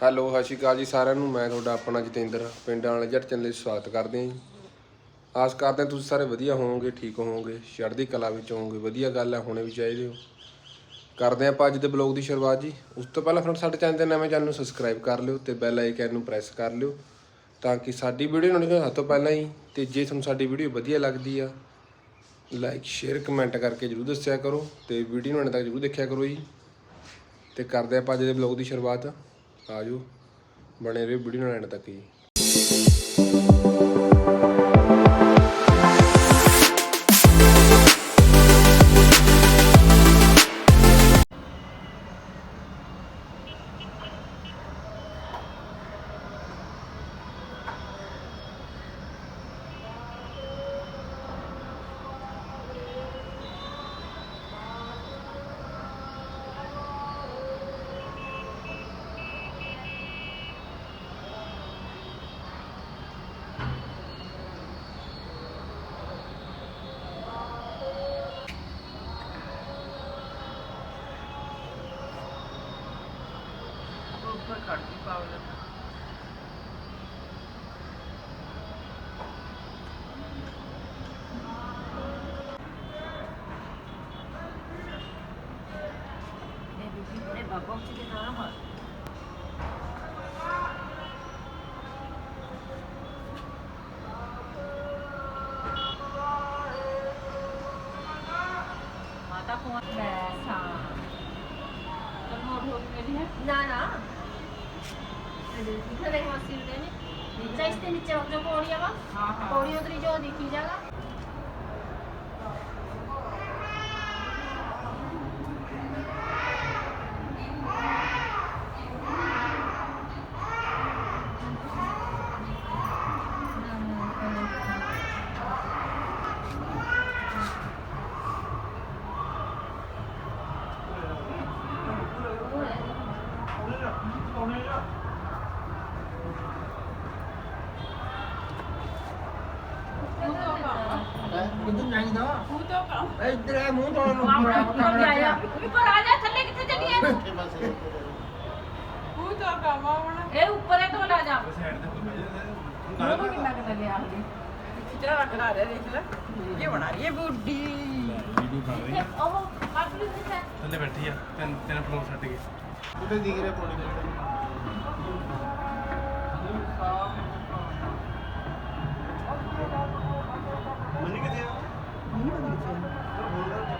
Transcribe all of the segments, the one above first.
Hello, ਸਤਿ ਸ਼੍ਰੀ ਅਕਾਲ ਜੀ ਸਾਰਿਆਂ ਨੂੰ। ਮੈਂ ਤੁਹਾਡਾ ਆਪਣਾ ਜਤਿੰਦਰ, ਪਿੰਡ ਵਾਲੇ ਜੱਟ ਚੈਨਲ ਲਈ ਸਵਾਗਤ ਕਰਦੇ ਹਾਂ ਜੀ। ਆਸ ਕਰਦੇ ਹਾਂ ਤੁਸੀਂ ਸਾਰੇ ਵਧੀਆ ਹੋਵੋਗੇ, ਠੀਕ ਹੋਵੋਗੇ, ਚੜ੍ਹਦੀ ਕਲਾ ਵਿੱਚ ਹੋਵੋਗੇ, ਵਧੀਆ ਗੱਲ ਹੈ, ਹੋਣੇ ਵੀ ਚਾਹੀਦੇ ਹੋ। ਕਰਦੇ ਹਾਂ ਆਪਾਂ ਅੱਜ ਦੇ ਬਲੌਗ ਦੀ ਸ਼ੁਰੂਆਤ ਜੀ। ਉਸ ਤੋਂ ਪਹਿਲਾਂ ਫਰੈਂਡ ਸਾਡੇ ਚੈਨਲ ਦੇ ਨਵੇਂ ਚੈਨਲ ਨੂੰ ਸਬਸਕ੍ਰਾਈਬ ਕਰ ਲਿਓ ਤੇ ਬੈਲ ਆਈਕਨ ਨੂੰ ਪ੍ਰੈਸ ਕਰ ਲਿਓ ਤਾਂ ਕਿ ਸਾਡੀ ਵੀਡੀਓ ਨੋਟੀਫਿਕੇਸ਼ਨ ਤੋਂ ਪਹਿਲਾਂ ਹੀ ਤੇ ਜੇ ਤੁਹਾਨੂੰ ਸਾਡੀ ਵੀਡੀਓ ਵਧੀਆ ਲੱਗਦੀ ਆ ਲਾਈਕ ਸ਼ੇਅਰ ਕਮੈਂਟ ਕਰਕੇ ਜਰੂਰ ਦੱਸਿਆ ਕਰੋ ਤੇ ਵੀਡੀਓ ਨੂੰ ਅੰਤ ਤੱਕ ਜਰੂਰ ਦੇਖਿਆ ਕਰੋ ਜੀ। ਤੇ ਕਰਦੇ ਆਪਾਂ ਅੱਜ ਦੇ ਬਲੌਗ ਦੀ ਸ਼ੁਰੂਆਤ। ਆਜੋ। ਬਣੇ ਰਹੋ ਵੀਡੀਓ ਨਾਲ ਐਂਡ ਤੱਕ ਜੀ। ਨੀਚੇ ਜੋ ਪੌੜੀਆਂ ਵਾ ਹਾਂ ਹਾਂ ਪੌੜੀ ਉਤਰੀ ਜੋ ਦਿਖੀ ਜਾਗਾ ਕਿੱਧਰ ਨਹੀਂ ਦਾ ਤੂੰ ਤਾਂ ਕੰਮ ਇੱਧਰ ਆ ਮੂੰਹ ਤੋਂ ਮਾਮਾ ਉੱਪਰ ਜਾਇਆ। ਉੱਪਰ ਆ ਜਾ ਥੱਲੇ ਕਿੱਥੇ ਚੱਲੀ ਐ? ਤੂੰ ਤਾਂ ਕੰਮ ਆਵਣਾ ਇਹ ਉੱਪਰ ਹੈ ਤੋਂ ਲਾ ਜਾ। ਉਹ ਕਿੰਨਾ ਕਿੰਨਾ ਲਿਆ ਹਲੇ ਖਿਚੜਾ ਰੱਖਣਾ ਰਿਹਾ ਦੇਖ ਲੈ। ਇਹ ਬਣਾ ਰਹੀ ਹੈ ਬੁੱਢੀ। ਉਹ ਕਾਟਲੀ ਦਿਖਾ ਥੱਲੇ ਬੈਠੀ ਆ ਤਿੰਨ ਤਿੰਨ ਫਲੋਰ ਛੱਡ ਕੇ। ਉਹਦੇ ਦਿਖ ਰਿਹਾ ਪੌੜੀ ਮਨੀ ਕਿੱਥੇ ਆ? ਮਨੀ ਕਿੱਥੇ ਆ।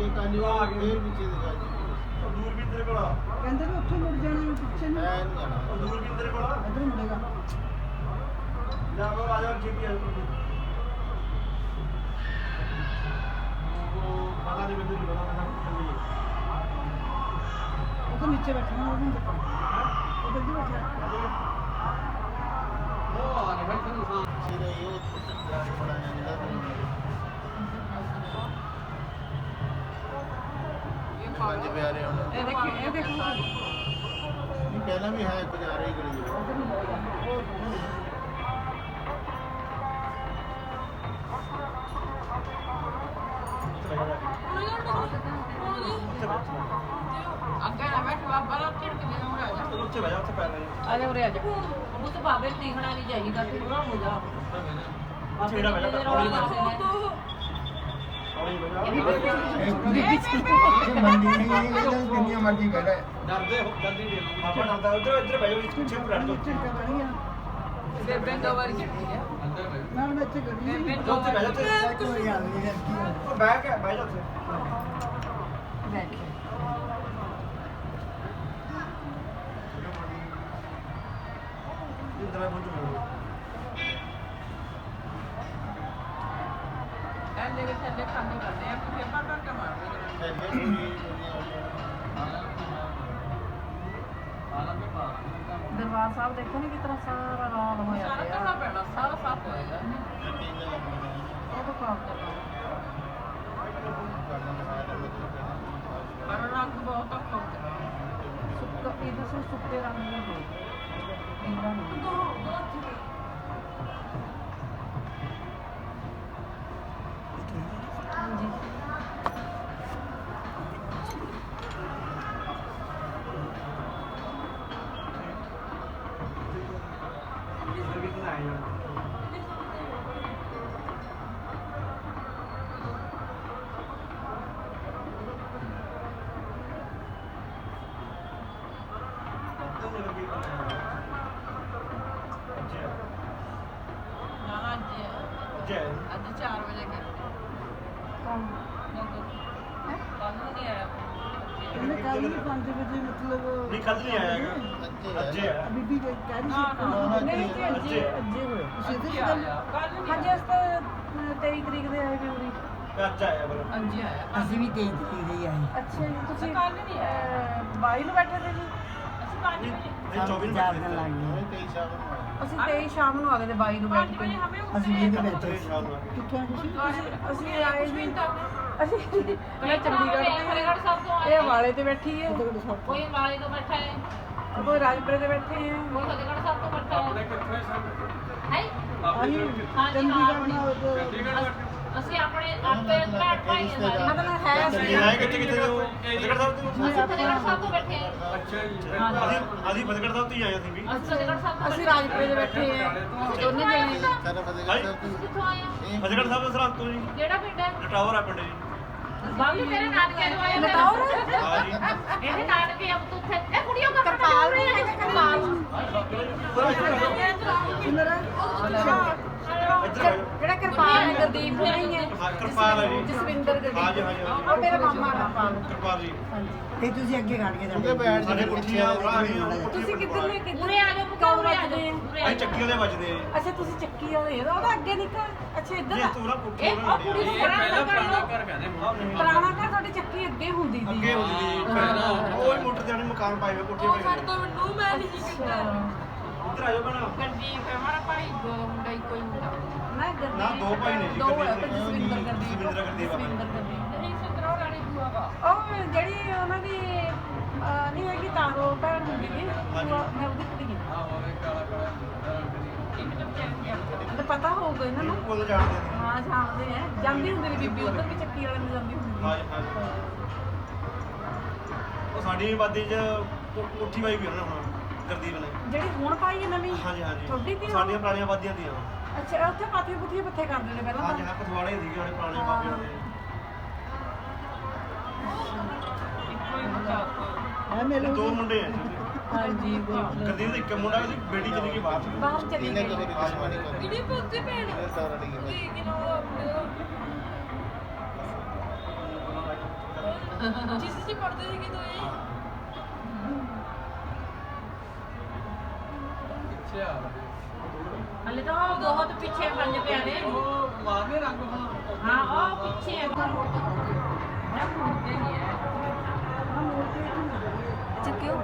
ਕਿ ਆ ਵੀ ਗਏ ਕੱਲ ਆ ਗਏ। ਫੇਰ ਵਿੱਚ ਦਿਖਾ ਜੀ ਦੂਰ ਵੀ ਤੇਰੇ ਕੋਲ ਆ ਕਹਿੰਦੇ ਵੀ ਉੱਥੇ ਮੁੜ ਜਾਣਾ ਵੀ ਪਿੱਛੇ ਨੂੰ ਮੈਂ ਨਹੀਂ ਜਾਣਾ ਦੂਰ ਵੀ ਤੇਰੇ ਕੋਲ ਆ ਇੱਧਰ ਮੁੜੇਗਾ ਜਾ ਬੋ ਆ ਜਾ ਜੀ ਪੀ ਆ ਉਹ ਪਤਾ ਨਹੀਂ ਮੈਨੂੰ ਪਤਾ ਮੈਂ ਚੱਲੀ ਉਹ ਤਾਂ ਨੀਚੇ ਬੈਠਾ ਨਾ ਉਹਨੂੰ ਦੇਖੋ ਉਧਰ ਦੀ ਬੈਠਾ ਸਿਰੇ ਉਹ ਬੜਾ ਜਾਂਦਾ ਇਹ ਪੰਜ ਪਿਆਰੇ ਹੁਣ। ਇਹ ਦੇਖ ਇਹ ਦੇਖ ਨਹੀਂ ਪਹਿਲਾਂ ਵੀ ਹੈ ਕੁਝ ਆ ਰਹੀ ਗਲੀ ਅੱਗੇ ਨਾ ਬੈਠ ਬਾਬਾ ਨਾਲ ਝਿੜਕ ਦੇ ਨੂੰ ਆ ਜਾ। ਉੱਥੇ ਬਹਿ ਜਾ ਉੱਥੇ ਪੈਰ ਲੈ ਆ ਜਾ ਉਰੇ ਆ ਜਾ। ਉਹ ਤਾਂ ਬਾਬੇ ਨੂੰ ਦੇਖਣਾ ਨਹੀਂ ਚਾਹੀਦਾ ਉਹਦਾ ਹੋ ਜਾ। ਉੱਥੇ ਜਿਹੜਾ ਬਹਿ जितनी मर्ज़ी बैठे डरदे हो जल्दी दे पापा डरदा उधर इधर बैठो इसको छे बुला दो बेबेन कवर की ठीक है ना मैं अच्छे कर रही हूँ तो से बैठो तो तो बैग है बैठो से बैठ इधर बोल ਉਹ ਤਾਂ ਕੰਮ ਕਰਨਾ ਪਰ ਰੰਗ ਬਹੁਤ ਔਖਾ ਹੁੰਦਾ ਸੁੱਕਾ ਇਹਦੇ ਸੇ ਸੁੱਕੇ ਰੰਗ ਦੇ ਹੋ ਨਾ ਨਾ ਅੱਜ ਜੈ ਅੱਜ 4 ਵਜੇ ਕਰਦੇ ਕੰਮ ਹੈ ਕੱਲ ਨੂੰ ਨਹੀਂ ਆਇਆ ਇਹਨੇ ਕੱਲ ਨੂੰ 5 ਵਜੇ ਮਤਲਬ ਨਹੀਂ ਕੱਲ ਨਹੀਂ ਆਇਆ ਹੈਗਾ ਅੱਜ ਆਇਆ ਬੀਬੀ ਕਹਿ ਕਹਿ ਰਹੀ ਨਾ, ਨਾ, ਨਹੀਂ ਜੀ ਅੱਜੇ ਅੱਜੇ। ਹੋਇਆ ਤੁਸੀਂ ਅੱਜ ਇਹਦੇ ਆਇਆ ਕੱਲ ਨਹੀਂ ਹਾਂਜੀ ਅਸ ਤਾਂ 23 ਤਰੀਕ ਦੇ ਆਏ ਵੀ ਉਰੀ ਅੱਜ ਆਇਆ ਬਲ ਅੱਜ ਆਇਆ ਅਸੀਂ ਵੀ ਤੇਜ਼ ਤੇਜ਼ ਹੀ ਆਏ ਅੱਛਾ ਜੀ ਤੁਸੀਂ ਕੱਲ੍ਹ ਨਹੀਂ ਆਏ। ਅਹ, ਬਾਈ ਨੂੰ ਬੈਠੇ ਤੇ ਜੀ ਅਸੀਂ 5 ਵਜੇ ਇਹ 24 ਚਾਰ ਮਿੰਟ ਦਿਨ ਲੱਗ ਗਏ ਕਈ ਸ਼ਾਮ ਨੂੰ। ਆਏ ਅਸੀਂ 23 ਸ਼ਾਮ ਨੂੰ ਆ ਗਏ ਤੇ ਬਾਈ ਨੂੰ 5 ਬੈਠ ਕੇ। ਅਸੀਂ ਵੀ ਸ਼ਾਮ ਨੂੰ ਕਿੱਥੋਂ ਤੁਸੀਂ? ਅਸੀਂ ਆਏ ਜੀ ਅਸੀਂ ਮੈਂ ਚੰਡੀਗੜ੍ਹ ਸਾਹਿਬ ਤੋਂ ਇਹ ਆਏ ਵਾਲੇ ਤੇ ਬੈਠੀ ਹੈ ਕੋਈ ਮਾਲੇ ਤੋਂ ਬੈਠਾ ਹੈ। ਕੋਈ ਰਾਜਪੁਰੇ ਤੇ ਬੈਠੇ ਹੈ ਕੋਈ ਫਤਿਹਗੜ੍ਹ ਸਾਹਿਬ ਤੋਂ ਬੈਠਾ ਹੈ। ਹੈ? ਅਸੀਂ ਹਾਂਜੀ, ਚੰਡੀਗੜ੍ਹ ਹਾਂ, ਅਸੀਂ ਆਪਣੇ ਆਪੇ ਭੈਣ ਭਾਈ ਹਾਂ ਸਾਰੇ ਮਤਲਬ ਹੈ ਇਹ ਅਸੀਂ ਆਏ ਕਿੱਥੇ ਕਿੱਥੇ ਹੋ? ਫਤਿਹਗੜ੍ਹ ਸਾਹਿਬ ਤੋਂ? ਅਸੀਂ ਫਤਿਹਗੜ੍ਹ ਸਾਹਿਬ ਤੋਂ ਬੈਠੇ ਹਾਂ। ਅਸੀਂ ਅਸੀਂ ਫਤਿਹਗੜ੍ਹ ਸਾਹਿਬ ਤੋਂ ਹੀ ਆਏ ਅਸੀਂ ਵੀ। ਅਸੀਂ ਫਤਿਹਗੜ੍ਹ ਸਾਹਿਬ ਤੋਂ ਅਸੀਂ ਰਾਜਪੁਰੇ ਦੇ ਬੈਠੇ ਹੈ। ਦੋਨੇ ਜਣੇ। ਸਾਰਾ ਫਤਿਹਗੜ੍ਹ ਸਾਹਿਬ ਤੁਸੀਂ ਕਿੱਥੋਂ ਆਏ ਹੋ? ਫਤਿਹਗੜ੍ਹ ਸਾਹਿਬ ਤੋਂ ਸਰਹੰਦ ਤੋਂ ਜੀ। ਕਿਹੜਾ ਪਿੰਡ ਹੈ? ਜਟਾਵਰ ਆ ਪਿੰਡ ਜੀ। ਬਾਬੀ ਤੇਰੇ ਨਾਨਕੇ ਤੋਂ ਆਏ ਲਟਾਓ ਹਾਂ ਜੀ। ਇਹਦੇ ਨਾਨਕੇ ਅਬ ਤੂੰ ਉੱਥੇ। ਇਹ ਕੁੜੀਆਂ ਦਾ ਕਰਪਾਲ ਰਹੀ ਹੈ ਕਰਪਾਲ। ਆਓ ਜਿਹੜਾ ਕਿਰਪਾਲ ਹੈ ਗੁਰਦੀਪ ਨਹੀਂ ਹੈ। ਹਾਂ ਕਿਰਪਾਲ ਹੈ ਜੀ। ਜਸਵਿੰਦਰ ਹਾਂ ਜੀ ਗੁਰਦੀਪ ਹਾਂ ਜੀ ਹਾਂ ਜੀ। ਉਹ ਮੇਰਾ ਮਾਮਾ ਕਿਰਪਾਲ। ਕਿਰਪਾਲ ਜੀ। ਤੇ ਤੁਸੀਂ ਅੱਗੇ ਕੱਢ ਕੇ ਕਿਉਂਕਿ ਜਾਂਦੇ ਬੈਠ ਸਾਡੇ ਕੁੱਠੀਆਂ ਭਰਾ ਆਈਆਂ ਤੁਸੀਂ ਕਿੱਧਰਲੇ ਕਿੱਧਰ? ਉਰੇ ਆ ਜਾਓ ਕੌਣ ਉਰੇ ਆ ਵੱਜਦੇ? ਜਾਓ ਆ? ਉਰੇ ਆ ਅਸੀਂ ਜਾਓ। ਚੱਕੀ ਵਾਲੇ ਵੱਜਦੇ ਆ ਜੀ। ਅੱਛਾ ਤੁਸੀਂ ਚੱਕੀ ਵਾਲੇ ਆ ਉਹਦਾ ਅੱਗੇ ਨਿਕਲ। ਅੱਛਾ ਇੱਧਰ ਜੀ ਆ। ਤੂੰ ਨਾ ਪੁੱਠੀ ਇਹ ਉਹ ਕੁੜੀ ਨੂੰ ਪੁਰਾਣਾ ਘਰ ਤੁਹਾਡੀ ਚੱਕੀ ਅੱਗੇ ਹੁੰਦੀ ਸੀ। ਅੱਗੇ ਹੁੰਦੀ ਸੀ ਪਹਿਲਾਂ। ਉਹ ਹੀ ਮੋਟਰ ਤੇ ਆਣੇ ਮਕਾਨ ਪਾਏ ਹੋਏ ਕੋਠੇ ਉਹ ਪਏ ਸਾਡੇ ਨੇ। ਤੋਂ ਮੈਨੂੰ ਮੈਂ ਨਹੀਂ ਕੀਤਾ ਇੱਧਰ ਆ ਜਾਓ ਭੈਣਾ। ਗਰਦੀਪ ਹੈ ਹਮਾਰਾ ਭਾਈ ਦੋ ਮੁੰਡਾ ਹੀ ਕੋਈ ਮੁੰਡਾ ਨਾ ਗੁਰਦੀਪ ਨਾ, ਦੋ ਭਾਈ ਨੇ ਜੀ, ਦੋ ਹੈ ਗੁਰਦੀਪ ਤੇ ਜਸਵਿੰਦਰ ਗੁਰਦੀਪ ਜਸਵਿੰਦਰ ਗੁਰਦੀਪ ਆ। ਜਸਵਿੰਦਰ ਗੁਰਦੀਪ ਨਹੀਂ ਸੁਤਰੋ ਰਾਣੀ ਬੁਆ ਦਾ ਉਹ ਜਿਹੜੀ ਉਹਨਾਂ ਦੀ ਅਹ, ਨਹੀਂ ਹੈਗੀ ਤਾਰੋ ਭੈਣ ਹੁੰਦੀ ਸੀ ਹਾਂਜੀ। ਉਹ- ਮੈਂ ਉਹਦੀ ਕੁੜੀ ਹਾਂ। ਤੇ ਪਤਾ ਹੋਊਗਾ ਇਹਨਾਂ ਨੂੰ। ਕੋਲ ਜਾਣਦੇ ਨੇ ਹਾਂ ਜਾਣਦੇ ਆ। ਜਾਂਦੀ ਹੁੰਦੀ ਸੀ ਬੀਬੀ ਉਧਰ ਵੀ ਚੱਕੀ ਵਾਲੇ ਨੂੰ ਜਾਂਦੀ ਹੁੰਦੀ ਹਾਂ ਜੀ, ਹਾਂ। ਜੀ। ਉਹ ਸਾਡੀ ਆਬਾਦੀ 'ਚ ਕੋ- ਕੋਠੀ ਵਾਈ ਵੀ ਉਹਨਾਂ ਹੁਣ ਗਰਦੀਪ ਨੇ। ਜਿਹੜੀ ਹੁਣ ਪਾਈ ਹੈ ਨਵੀਂ ਹਾਂਜੀ ਹਾਂਜੀ। ਤੁਹਾਡੀ ਦੀ ਸਾਡੀਆਂ ਪੁਰਾਣੀਆਂ ਆਬਾਦੀਆਂ ਦੀਆਂ। ਅੱਛਾ ਉੱਥੇ ਪਾਥੀ ਪੁੱਥੀ ਪੱਥੇ ਕਰਦੇ ਨੇ ਪਹਿਲਾਂ ਹਾਂਜੀ ਤਾਂ ਹਾਂ ਪਥਵਾੜੇ ਸੀਗੇ ਉਹਨੇ ਪੁਰਾਣੇ ਬਾਬਿਆਂ ਦੇ ਇੱਕੋ ਹੀ ਮੁੰਡਾ ਹੈ ਮੇਰੇ ਦੋ ਮੁੰਡੇ ਆ ਜੀ ਉਹਦੇ। ਹਾਂਜੀ ਗਰਦੀਪ ਦਾ ਇੱਕ ਮੁੰਡਾ ਉਹਦੀ ਬੇਟੀ ਚਲੀ ਗਈ ਬਾਹਰ ਬਾਹਰ ਚਲੀ ਇਹਨੇ ਗਈ। ਕਦੋਂ ਦੁਸ਼ਮਣੀ ਕਰੀ ਕਿਹੜੀ ਪੁੱਤੀ ਭੈਣ ਇਹ ਸਾਰਾ ਨਹੀਂ ਕੀਤਾ। ਕੀ ਕਿਨੋ ਜਿਸ ਜੀ ਪੜਦੇ ਸੀ ਕਿ ਤੋਏ ਹਲੇ ਤਾਂ ਉਹ ਬਹੁਤ ਪਿੱਛੇ ਪੰਜ ਪਿਆਰੇ ਉਹ ਮਾਰਨੇ ਰੰਗ ਹੁਣ ਹਾਂ। ਉਹ ਪਿੱਛੇ ਹੈ ਹੈ ਚੱਕਿਓ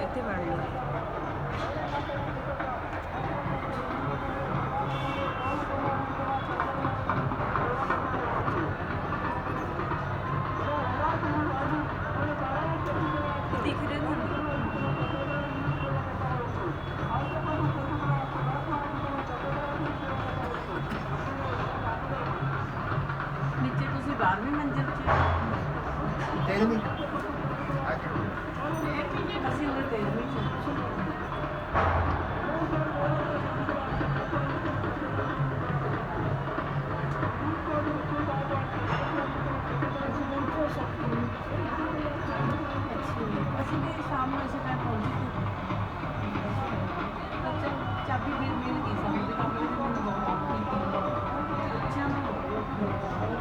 ਇੱਥੇ ਬੈਠ ਲਓ। Thank you.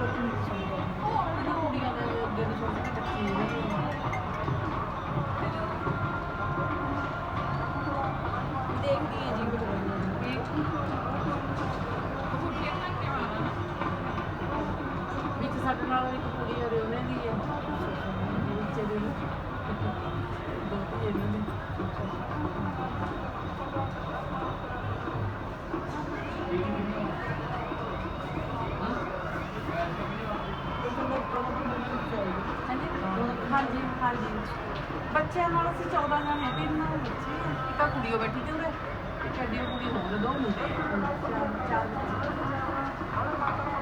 ਬੱਚਿਆਂ ਨਾਲ ਅਸੀਂ 14 ਜਣੇ ਹੈਗੇ ਇਹਨਾਂ ਦੇ ਵਿੱਚ ਇੱਕ ਤਾਂ ਕੁੜੀਓ ਬੈਠੀ ਤੇ ਉਰੇ ਇੱਕ ਐਡੀ ਕੁੜੀ ਹੋਰ ਦੋ ਮੁੰਡੇ ਆ। ਚਾਰ- ਚਾਰ ਬੱਚੇ।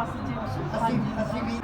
他姓名他姓名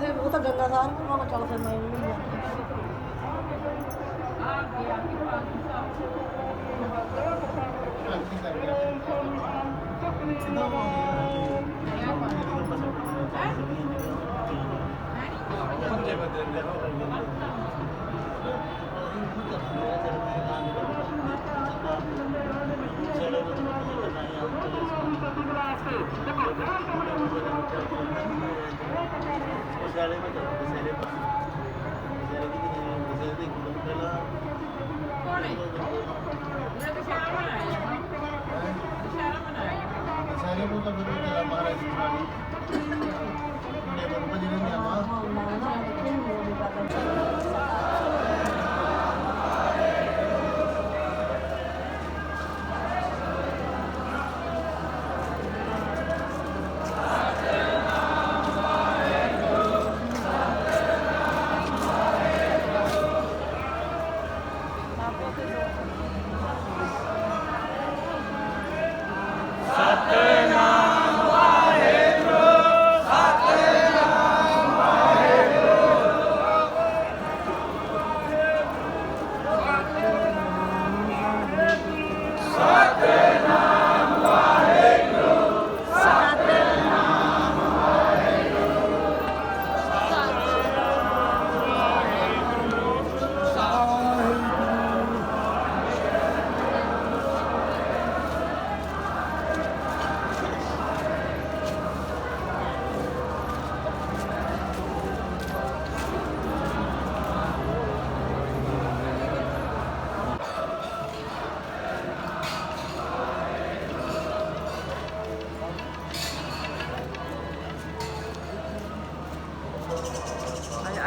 ਉੱਥੇ ਉਹ ਤਾਂ ਗੰਗਾ ਸਾਰ ਨੂੰ ਮੈਂ ਚੱਲ ਫਿਰ ਮੈਂ ਵੀ ਨਹੀਂ ਜਾਂਦੀ। গাড়ি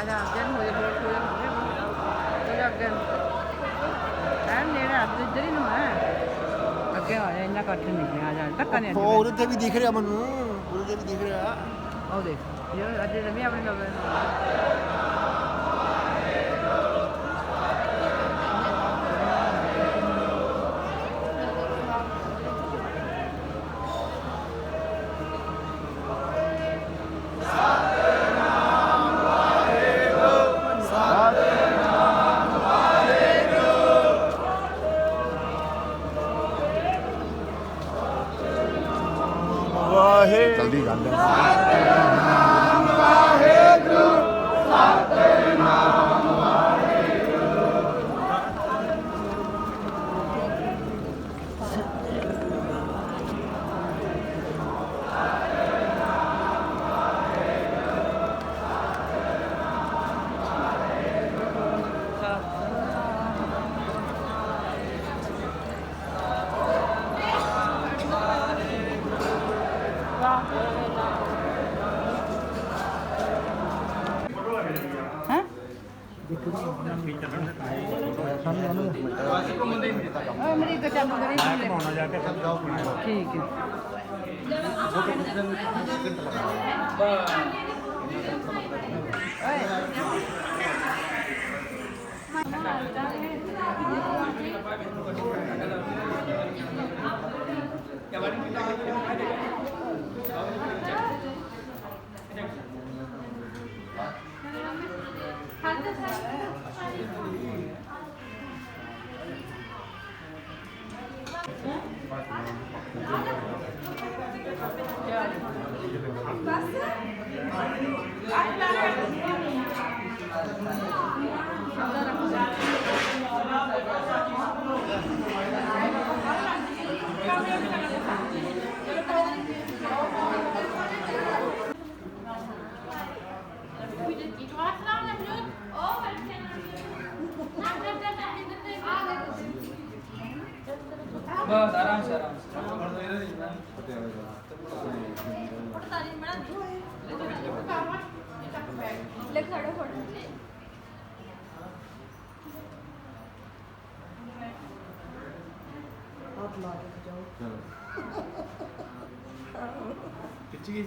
ada abjan hoye bol hoye hoye abjan time ਨੇੜੇ ਆ ਇੱਧਰ ਨੂੰ ਹੈ ਅੱਗੇ ਆ ਜਾ ਇੰਨਾ ਕੱਟ ਨਹੀਂ ਆ ਜਾ ਧੱਕਾ ਨਹੀਂ ਉਹ ਉਹਦੇ ਤੇ ਵੀ ਦਿਖ ਰਿਹਾ ਮੈਨੂੰ ਉਹਦੇ ਤੇ ਵੀ ਦਿਖ ਰਿਹਾ। ਆਓ ਵਾਹੇ ਜਲਦੀ ਗੱਲ ਹੈ ਠੀਕ ਹੈ Gracias. ਓਏ ਮੇਰੀ ਇੱਕ ਚਾਬੀ ਕਰੀ ਠੀਕ ਹੈ ਬਸ ਆਰਾਮ ਸੇ ਆਰਾਮ ਸੇ ਖਿੱਚ ਗਈ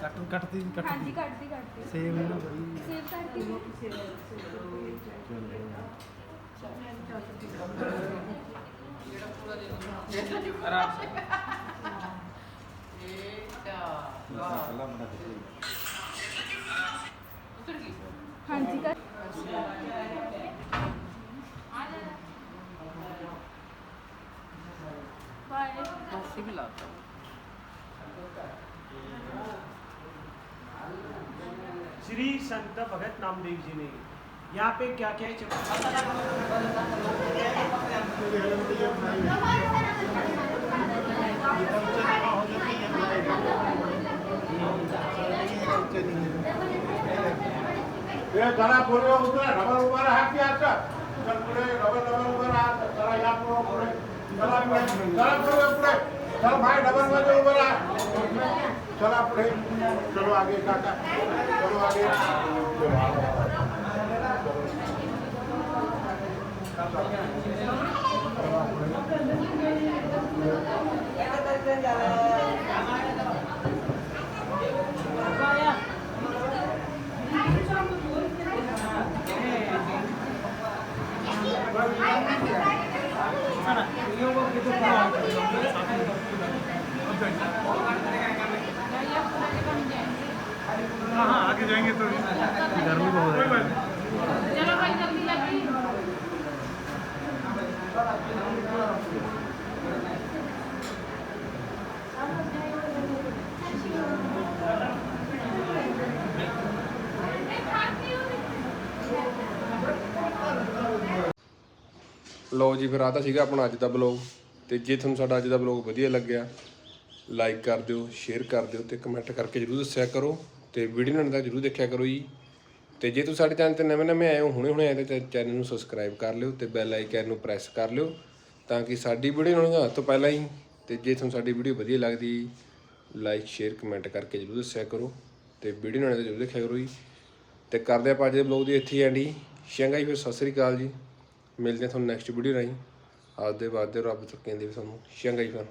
ਕੱਟ ਕੱਟਦੀ ਕੱਟ ਹਾਂਜੀ ਕੱਟਦੀ ਕੱਟਦੀ। ਸੇਵ ਨਾ ਬੜੀ। ਸੇਵ ਕਰਤੀ ਆਰਾਮ ਸੇ ਹਾਂਜੀ ਕਰ ਅਸੀਂ ਵੀ ਲਾਤਾ श्री संत भगत नामदेव जी ने यहाँ पे क्या क्या है ये जरा पूरे उतरा डबल ऊपर हाथ की आता चल पूरे डबल डबल ऊपर हाथ जरा या पूरे पूरे चला पूरे चला पूरे पूरे चल भाई डबल में ऊपर आ चला पूरे चलो आगे काका चलो आगे चलो ਲਓ ਜੀ, ਫਿਰ ਆ ਤਾਂ ਸੀਗਾ ਆਪਣਾ ਅੱਜ ਦਾ ਬਲੌਗ ਤੇ ਜੇ ਤੁਹਾਨੂੰ ਸਾਡਾ ਅੱਜ ਦਾ ਬਲੌਗ ਵਧੀਆ ਲੱਗਿਆ ਲਾਈਕ ਕਰ ਦਿਓ ਸ਼ੇਅਰ ਕਰ ਦਿਓ ਤੇ ਕਮੈਂਟ ਕਰਕੇ ਜਰੂਰ ਦੱਸਿਆ ਕਰੋ। ਤੇ ਵੀਡੀਓ ਨੂੰ ਤੱਕ ਜਰੂਰ ਦੇਖਿਆ ਕਰੋ ਜੀ। ਤੇ ਜੇ ਤੁਸੀਂ ਸਾਡੇ ਚੈਨਲ ਤੇ ਨਵੇਂ ਨਵੇਂ ਆਏ ਹੋ, ਹੁਣੇ ਹੁਣੇ ਆਏ ਤੇ ਚੈਨਲ ਨੂੰ ਸਬਸਕ੍ਰਾਈਬ ਕਰ ਲਿਓ ਤੇ ਬੈਲ ਆਈਕਨ ਨੂੰ ਪ੍ਰੈਸ ਕਰ ਲਿਓ ਤਾਂ ਕਿ ਸਾਡੀ ਵੀਡੀਓ ਨੂੰ ਤੋਂ ਪਹਿਲਾਂ ਹੀ। ਤੇ ਜੇ ਤੁਹਾਨੂੰ ਸਾਡੀ ਵੀਡੀਓ ਵਧੀਆ ਲੱਗਦੀ ਲਾਈਕ ਸ਼ੇਅਰ ਕਮੈਂਟ ਕਰਕੇ ਜਰੂਰ ਦੱਸਿਆ ਕਰੋ ਤੇ ਵੀਡੀਓ ਨੂੰ ਜਰੂਰ ਦੇਖਿਆ ਕਰੋ ਜੀ। ਤੇ ਕਰਦੇ ਆਪਾਂ ਅੱਜ ਦੇ ਬਲੌਗ ਦੀ ਇੱਥੇ ਐਂਡ ਹੀ ਸ਼ੰਗਾਈ ਫਿਰ ਸਤਿ ਸ੍ਰੀ ਅਕਾਲ ਜੀ। ਮਿਲਦੇ ਹਾਂ ਤੁਹਾਨੂੰ ਨੈਕਸਟ ਵੀਡੀਓ ਰਾਹੀਂ। ਆਪਦੇ ਵਾਦੇ ਰੱਬ ਤੱਕ ਕਹਿੰਦੇ ਵੀ ਤੁਹਾਨੂੰ ਸ਼ੰਗਾਈ ਫਿਰ